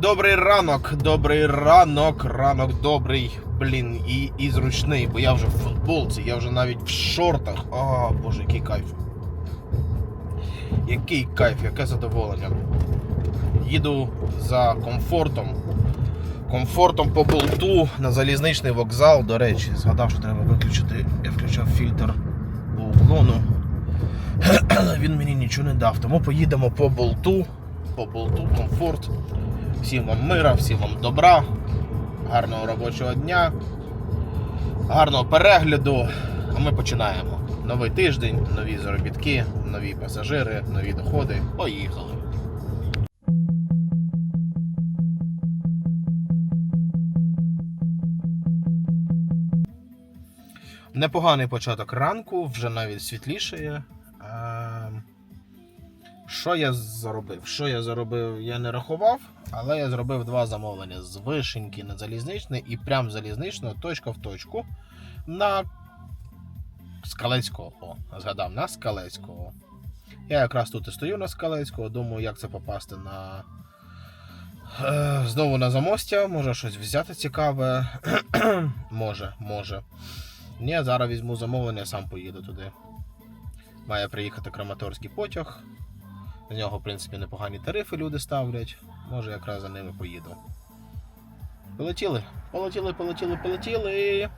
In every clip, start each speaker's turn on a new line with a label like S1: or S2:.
S1: Добрий ранок, добрий ранок, ранок добрий, блін, і, і зручний, бо я вже в футболці, я вже навіть в шортах. А, боже, який кайф. Який кайф, яке задоволення. Їду за комфортом. Комфортом по болту на залізничний вокзал. До речі, згадав, що треба виключити. Я включав фільтр по уклону. Він мені нічого не дав. Тому поїдемо по болту. По болту, комфорт. Всім вам мира, всім вам добра, гарного робочого дня, гарного перегляду. А ми починаємо. Новий тиждень, нові заробітки, нові пасажири, нові доходи. Поїхали. Непоганий початок ранку, вже навіть світлішає. Що я заробив? Що я заробив, я не рахував, але я зробив два замовлення з вишеньки на залізничний і прям залізничного точка в точку на Скалецького. О, згадав, на Скалецького. Я якраз тут і стою на Скалецького, думаю, як це попасти на. Е, Знову на замостя, може щось взяти цікаве. може, може. Ні, зараз візьму замовлення, сам поїду туди. Має приїхати Краматорський потяг. З нього, в принципі, непогані тарифи люди ставлять. Може, якраз за ними поїду. Полетіли, полетіли, полетіли, полетіли.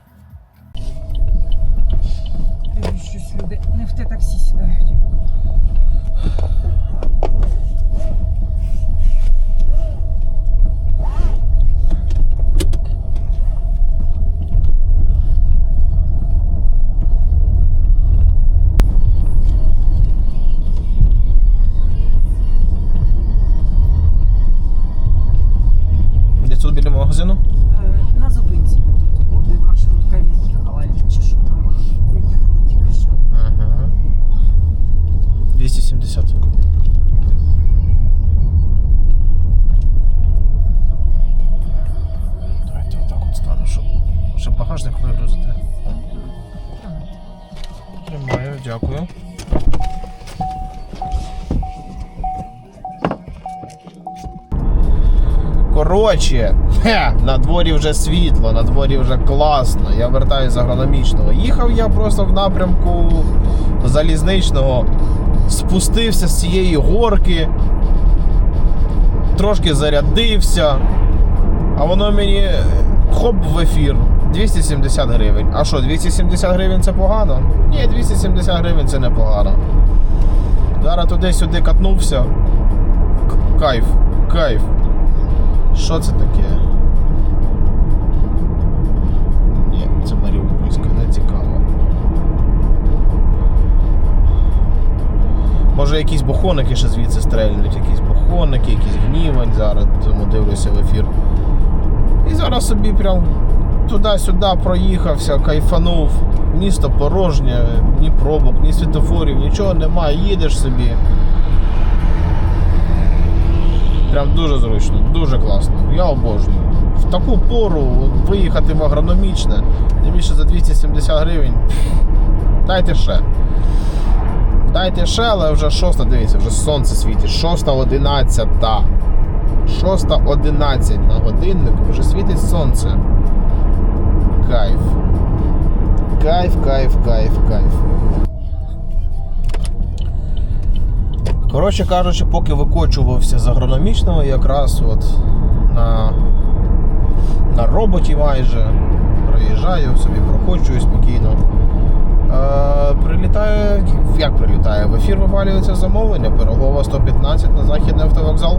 S1: Коротше, хе, на дворі вже світло, на дворі вже класно. Я вертаюся з агрономічного. Їхав я просто в напрямку залізничного, спустився з цієї горки, трошки зарядився, а воно мені хоп в ефір. 270 гривень. А що, 270 гривень це погано? Ні, 270 гривень це непогано. Зараз туди-сюди катнувся. Кайф, кайф. Що це таке? Ні, це Маріупольська, не цікаво. Може якісь бухоники ще звідси стрельнуть, якісь бухоники, якісь гнівань зараз, тому дивлюся в ефір. І зараз собі прям туди-сюди проїхався, кайфанув. Місто порожнє, ні пробок, ні світофорів, нічого немає, їдеш собі. Прям дуже зручно, дуже класно. Я обожнюю. В таку пору виїхати в агрономічне, тим більше за 270 гривень. Дайте ще. Дайте ще, але вже шоста, дивіться, вже сонце світить. Шоста одинадцята. Шоста одинадцять на годиннику вже світить сонце. Кайф. Кайф, кайф, кайф, кайф. Коротше кажучи, поки викочувався з агрономічного, якраз от на, на роботі майже проїжджаю, собі прокочую спокійно. Е, прилітає, як прилітає? В ефір вивалюється замовлення, Пирогова 115 на західний автовокзал.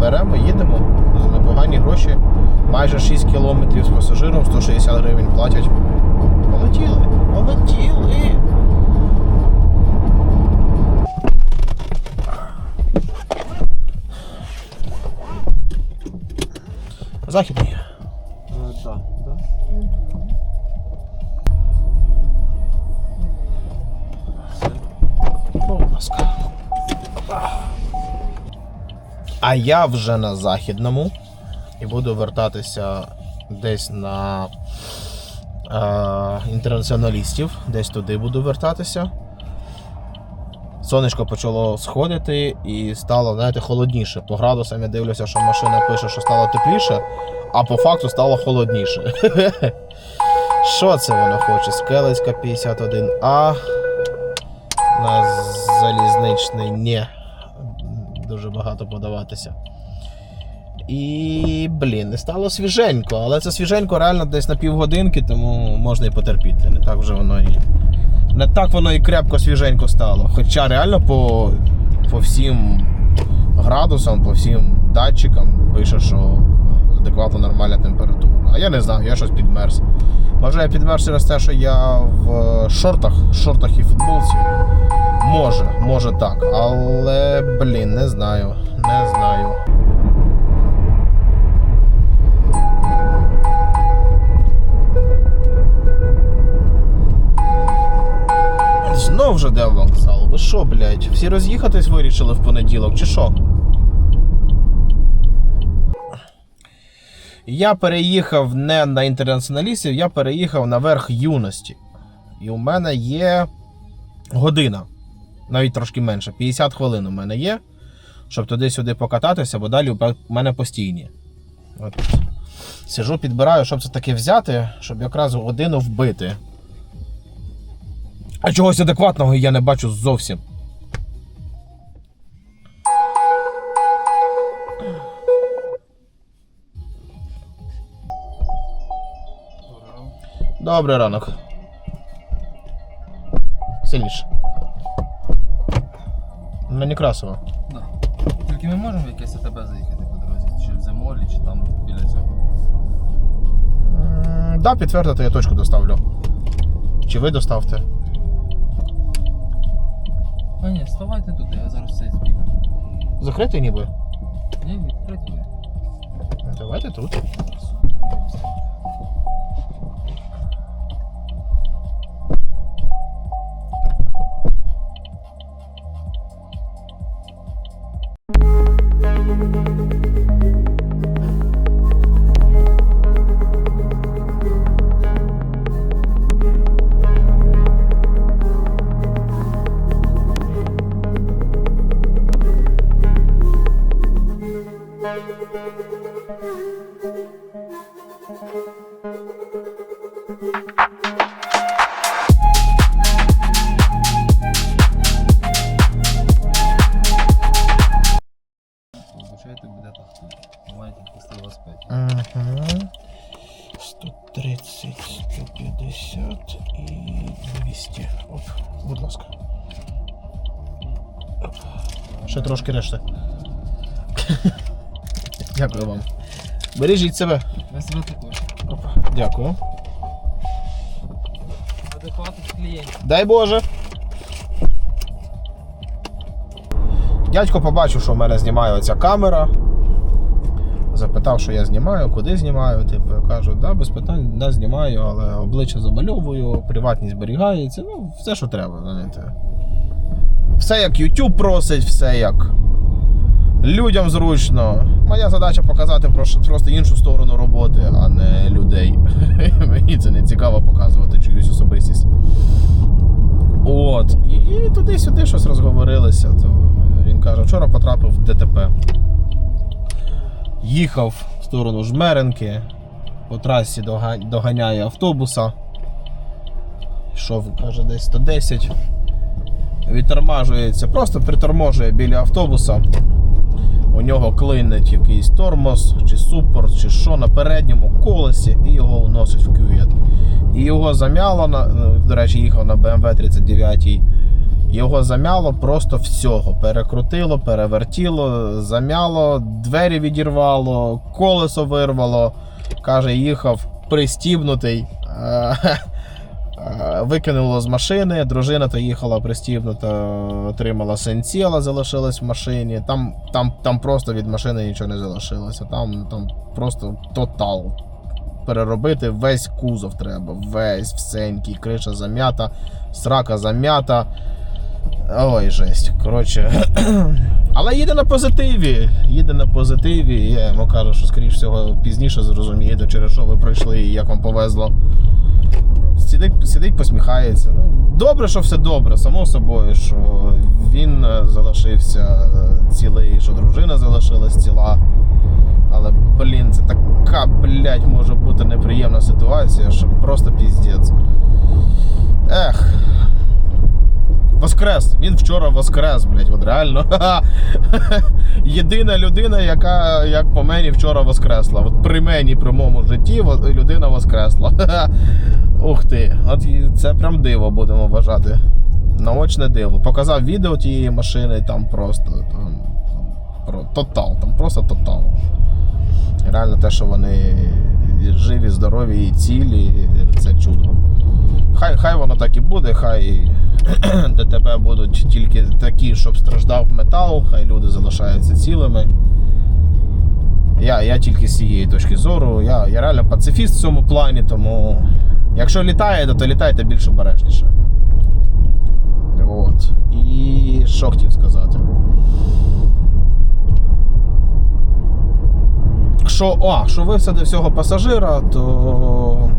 S1: Беремо, їдемо за непогані гроші. Майже 6 кілометрів з пасажиром, 160 гривень платять. Полетіли, полетіли. Західний.
S2: Так, да.
S1: Будь ласка. А я вже на західному і буду вертатися десь на е, інтернаціоналістів, десь туди буду вертатися. Сонечко почало сходити і стало, знаєте, холодніше. По градусам я дивлюся, що машина пише, що стало тепліше, а по факту стало холодніше. Що це воно хоче? Скелецька 51А. На залізничний ні. Дуже багато подаватися. І, блін, не стало свіженько, але це свіженько реально десь на півгодинки, тому можна і потерпіти. Не так вже воно і. Не так воно і крепко свіженько стало. Хоча реально по, по всім градусам, по всім датчикам пише, що адекватно нормальна температура. А я не знаю, я щось підмерз. Може я підмерз через те, що я в шортах, шортах і футболці. Може, може так. Але, блін, не знаю. Не знаю. Знов же де вокзал? Ви що, блядь? Всі роз'їхатись вирішили в понеділок, чи що? Я переїхав не на інтернаціоналістів, я переїхав на верх юності. І у мене є година. Навіть трошки менше. 50 хвилин у мене є, щоб туди-сюди покататися, бо далі у мене постійні. От. Сижу, підбираю, щоб це таке взяти, щоб якраз годину вбити. А чогось адекватного я не бачу зовсім. Добрий ранок. Сильніше. На Некрасова.
S3: Да. Тільки ми можемо в якесь АТБ заїхати по дорозі, чи в Земолі, чи там біля цього.
S1: М, Да, підтвердити, я точку доставлю. Чи ви доставте?
S3: А ні, ставайте тут, я зараз цей збігаю.
S1: Закритий ніби?
S3: Ні, відкриті.
S1: Давайте тут.
S3: Вибачайте, Буде так. Маєте після велосипеді.
S1: Угу. 130, 150 і 200. Оп, будь ласка. Оп. Ще трошки решти. Дякую вам. Бережіть себе.
S3: Ви себе також.
S1: Опа. Дякую.
S3: Адекватних клієнтів.
S1: Дай Боже. Дядько побачив, що в мене знімає оця камера. Запитав, що я знімаю, куди знімаю. Типу, я кажу, да, без питань, да, знімаю, але обличчя замальовую, приватність зберігається. Ну, все, що треба, знаєте. Все як YouTube просить, все як людям зручно. Моя задача показати просто іншу сторону роботи, а не людей. Мені це не цікаво показувати чиюсь особистість. От. І туди-сюди щось розговорилися. То каже, вчора потрапив в ДТП. Їхав в сторону Жмеренки, по трасі доганяє автобуса. Йшов, каже, десь 110. Відтормажується, просто приторможує біля автобуса. У нього клинить якийсь тормоз, чи супорт, чи що на передньому колесі, і його вносить в кювет. І його зам'яло, ну, до речі, їхав на BMW 39. Його зам'яло просто всього. Перекрутило, перевертіло, зам'яло, двері відірвало, колесо вирвало. Каже, їхав пристібнутий. Е, е, Викинуло з машини, дружина то їхала пристібнута, отримала сенціла, залишилась в машині. Там, там, там просто від машини нічого не залишилося. Там, там просто тотал переробити весь кузов треба, весь всенький, криша зам'ята, срака зам'ята. Ой, жесть. Коротше. Але їде на позитиві. Їде на позитиві. Я йому кажу, що скоріш всього пізніше зрозумієте, через що ви пройшли і як вам повезло. Сидить, сидить посміхається. Ну, Добре, що все добре, само собою, що він е, залишився е, цілий, що дружина залишилась ціла. Але, блін, це така, блядь, може бути неприємна ситуація, що просто піздець. Ех. Воскрес. Він вчора воскрес, блядь, от реально. Єдина людина, яка, як по мені, вчора воскресла. От при мені, при моєму житті, людина воскресла. Ух ти, от це прям диво будемо вважати. Наочне диво. Показав відео тієї машини, там просто там, про тотал, там просто тотал. Реально те, що вони живі, здорові і цілі, це чудо. Хай, хай воно так і буде, хай ДТП будуть тільки такі, щоб страждав метал, хай люди залишаються цілими. Я, я тільки з цієї точки зору. Я, я реально пацифіст в цьому плані, тому якщо літаєте, то літайте більш обережніше. От. І що хотів сказати? Що, а, що висадив всього пасажира, то.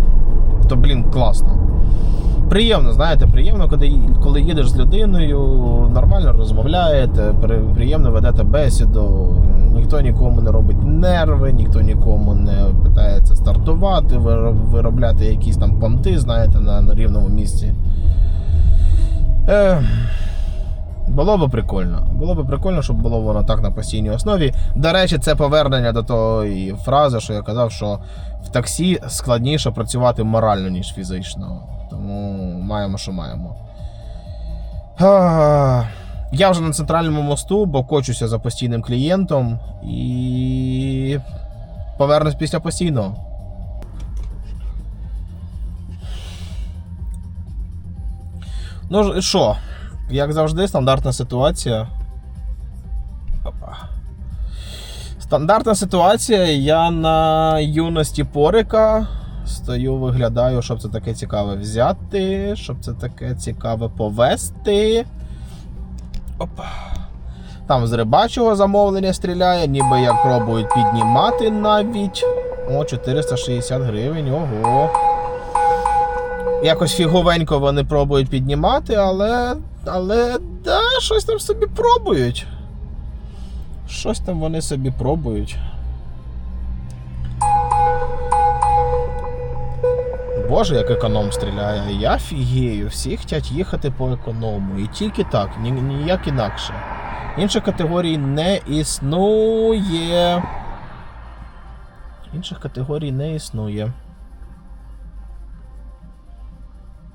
S1: то блін, класно. Приємно, знаєте, приємно, коли, коли їдеш з людиною, нормально розмовляєте, приємно ведете бесіду, ніхто нікому не робить нерви, ніхто нікому не питається стартувати, виробляти якісь там понти, знаєте, на, рівному місці. Е, було би прикольно. Було би прикольно, щоб було воно так на постійній основі. До речі, це повернення до тої фрази, що я казав, що в таксі складніше працювати морально, ніж фізично. Тому маємо, що маємо. Я вже на центральному мосту, бо кочуся за постійним клієнтом і повернусь після постійного. Ну і що? Як завжди, стандартна ситуація. Опа. Стандартна ситуація. Я на юності Порика стою, виглядаю, щоб це таке цікаве взяти, щоб це таке цікаве повести. Опа. Там з рибачого замовлення стріляє, ніби як пробують піднімати навіть. О, 460 гривень, ого. Якось фіговенько вони пробують піднімати, але. Але да, щось там собі пробують. Щось там вони собі пробують. Боже, як економ стріляє. Я фігею, всі хочуть їхати по економу. І тільки так, ні, ніяк інакше. Інших категорій не існує. Інших категорій не існує.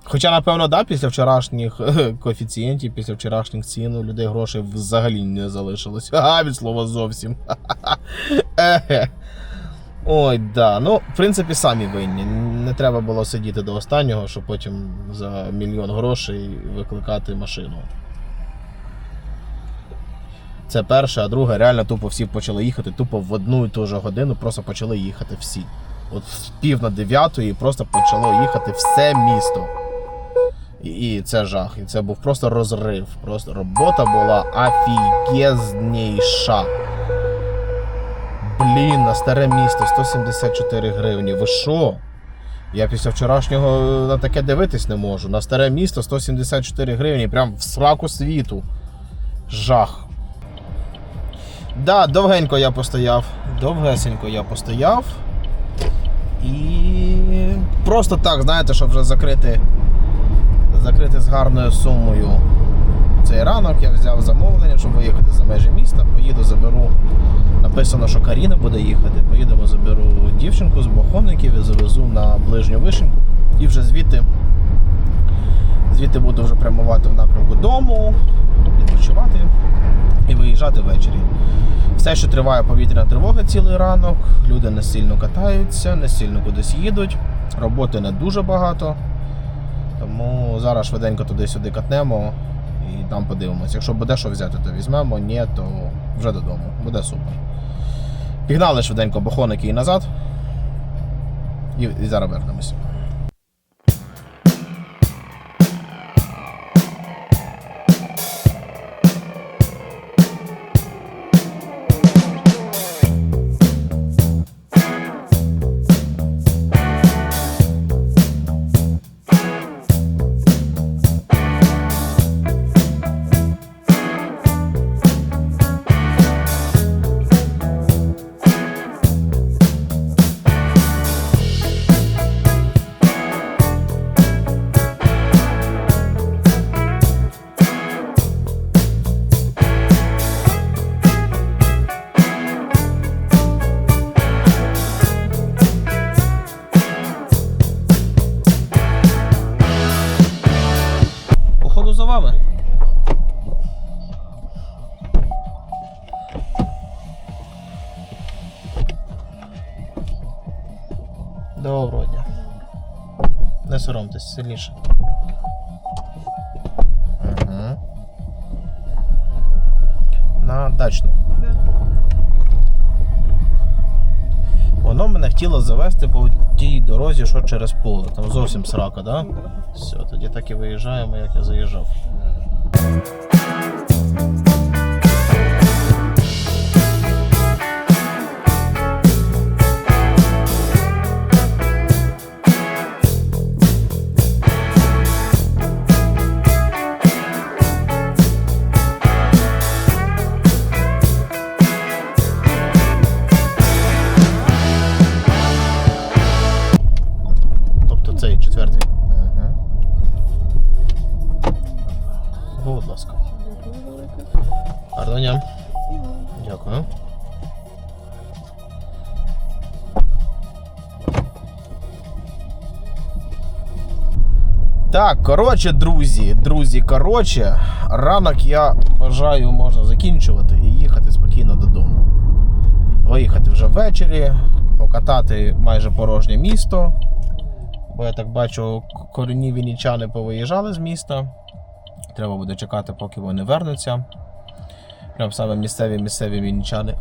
S1: Хоча, напевно, да, після вчорашніх коефіцієнтів, після вчорашніх цін у людей грошей взагалі не залишилось. Ага, від слова зовсім. Ой, да. Ну, в принципі, самі винні. Не треба було сидіти до останнього, щоб потім за мільйон грошей викликати машину. Це перше, а друге, реально тупо всі почали їхати, тупо в одну і ту ж годину просто почали їхати всі. От в пів на дев'ятої просто почало їхати все місто. І, це жах. І це був просто розрив. Просто робота була офігезніша. Блін, на старе місто 174 гривні. Ви що? Я після вчорашнього на таке дивитись не можу. На старе місто 174 гривні, прям в сраку світу. Жах. Да, довгенько я постояв. Довгесенько я постояв. І просто так, знаєте, щоб вже закрити, закрити з гарною сумою цей ранок. Я взяв замовлення, щоб виїхати за межі міста. Поїду, заберу. Написано, що Каріна буде їхати. Поїдемо, заберу дівчинку з бохоників і завезу на ближню вишеньку. І вже звідти, звідти буду вже прямувати в напрямку дому, відпочивати і виїжджати ввечері. Все, що триває повітряна тривога цілий ранок, люди не сильно катаються, не сильно кудись їдуть, роботи не дуже багато. Тому зараз швиденько туди-сюди катнемо і там подивимось. Якщо буде що взяти, то візьмемо, ні, то вже додому. Буде супер. Пігнали швиденько бахоники і назад. І, і зараз вернемося. Доброго дня. Не соромтесь, сильніше. Угу. На дачну. Воно мене хотіло завести по тій дорозі, що через поле. Там зовсім срака, да? Все, тоді так і виїжджаємо, як я заїжджав. Так, коротше, друзі, друзі, коротше, ранок я вважаю, можна закінчувати і їхати спокійно додому. Виїхати вже ввечері, покатати майже порожнє місто. Бо я так бачу, корінні вінничани повиїжджали з міста. Треба буде чекати, поки вони вернуться. Прям саме місцеві місцеві вінничани.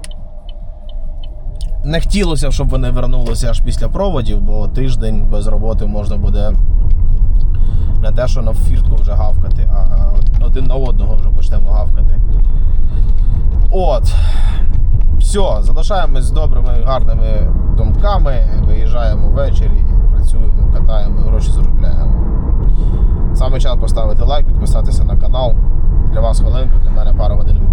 S1: Не хотілося, щоб вони вернулися аж після проводів, бо тиждень без роботи можна буде не те, що на фіртку вже гавкати, а один на одного вже почнемо гавкати. От. Все, залишаємось з добрими, гарними думками, виїжджаємо ввечері, працюємо, катаємо, гроші заробляємо. Саме час поставити лайк, підписатися на канал. Для вас хвилинка, для мене пара годин.